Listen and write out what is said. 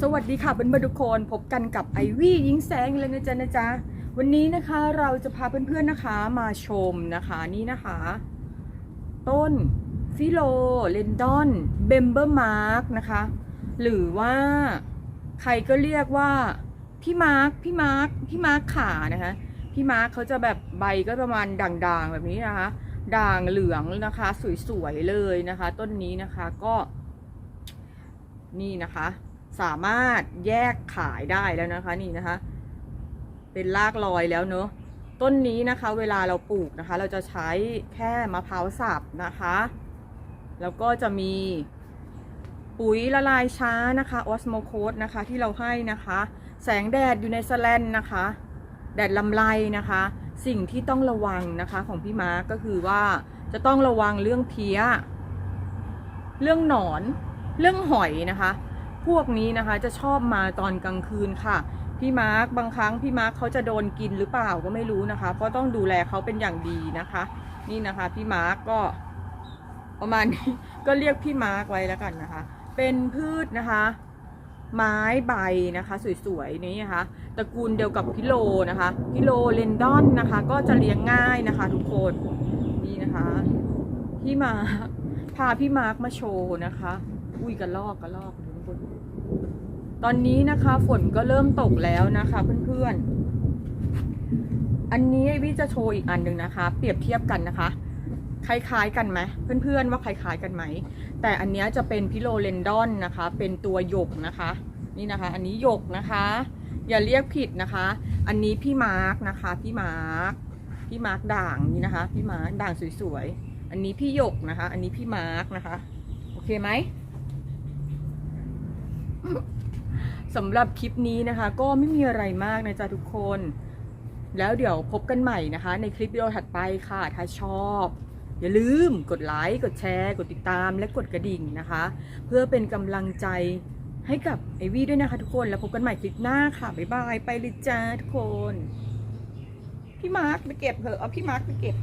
สวัสดีค่ะเพื่อนๆทุกคนพบกันกับไอวี่ยิงแสงเลยนะจ๊ะนะจ๊ะวันนี้นะคะเราจะพาเพื่อนๆนะคะมาชมนะคะนี่นะคะ ต้นฟิโลเลนดอนเบมเบอร์มาร์กนะคะหรือว่าใครก็เรียกว่าพี่มาร์คพี่มาร์คพี่มาร์คขานะคะพี่มาร์คเขาจะแบบใบก็ประมาณด่างๆแบบนี้นะคะ ด่างเหลืองนะคะ สวยๆเลยนะคะ ต้นนี้นะคะก็ นี่นะคะ สามารถแยกขายได้แล้วนะคะนี่นะคะ เป็นรากลอยแล้วเนอะต้นนี้นะคะ เวลาเราปลูกนะคะ เราจะใช้แค่มะพร้าวสับนะคะ แล้วก็จะมีปุ๋ยละลายช้านะคะออสโมโคสนะคะที่เราให้นะคะ แสงแดดอยู่ในสแลนนะคะ แดดลำไรนะคะ สิ่งที่ต้องระวังนะคะของพี่มาร์กก็คือว่าจะต้องระวังเรื่องเพี้ย เรื่องหนอน เรื่องหอยนะคะ พวกนี้นะคะจะชอบมาตอนกลางคืนค่ะ พี่มาร์คบางครั้งพี่มาร์คเขาจะโดนกินหรือเปล่าก็ไม่รู้นะคะ เพราะต้องดูแลเขาเป็นอย่างดีนะคะ นี่นะคะพี่มาร์คก็ประมาณนี้ก็เรียกพี่มาร์คไว้แล้วกันนะคะ เป็นพืชนะคะ ไม้ใบนะคะสวยๆนี้นะคะตระกูลเดียวกับพิโลนะคะพิโลเลนดอนนะคะ ก็จะเลี้ยงง่ายนะคะ ทุกคนนี่นะคะพี่มาร์คพาพี่มาร์คมาโชว์นะคะ อุ้ยกระลอกกระลอกทุกคน ตอนนี้นะคะฝนก็เริ่มตกแล้วนะคะเพื่อนๆ อันนี้วิจะโชว์อีกอันหนึ่งนะคะ เปรียบเทียบกันนะคะ คล้ายๆกันไหมเพื่อนๆว่าคล้ายๆกันไหม แต่อันนี้จะเป็นพิโลเลนดอนนะคะ เป็นตัวหยกนะคะ นี่นะคะ อันนี้หยกนะคะ อย่าเรียกผิดนะคะ อันนี้พี่มาร์กนะคะพี่มาร์กพี่มาร์กด่างนี่นะคะ พี่มาร์กด่างสวยๆ อันนี้พี่หยกนะคะ อันนี้พี่มาร์กนะคะ โอเคไหม สำหรับคลิปนี้นะคะ ก็ไม่มีอะไรมากนะจ๊ะทุกคน แล้วเดี๋ยวพบกันใหม่นะคะ ในคลิปวิดีโอถัดไปค่ะ ถ้าชอบ อย่าลืมกดไลค์กดแชร์ กดติดตามและกดกระดิ่งนะคะ เพื่อเป็นกำลังใจให้กับไอวี่ด้วยนะคะทุกคนแล้วพบกันใหม่คลิปหน้าค่ะ บ๊ายบาย ไปเลยจ้าทุกคน พี่มาร์คไปเก็บเถอะเอาพี่มาร์คไปเก็บ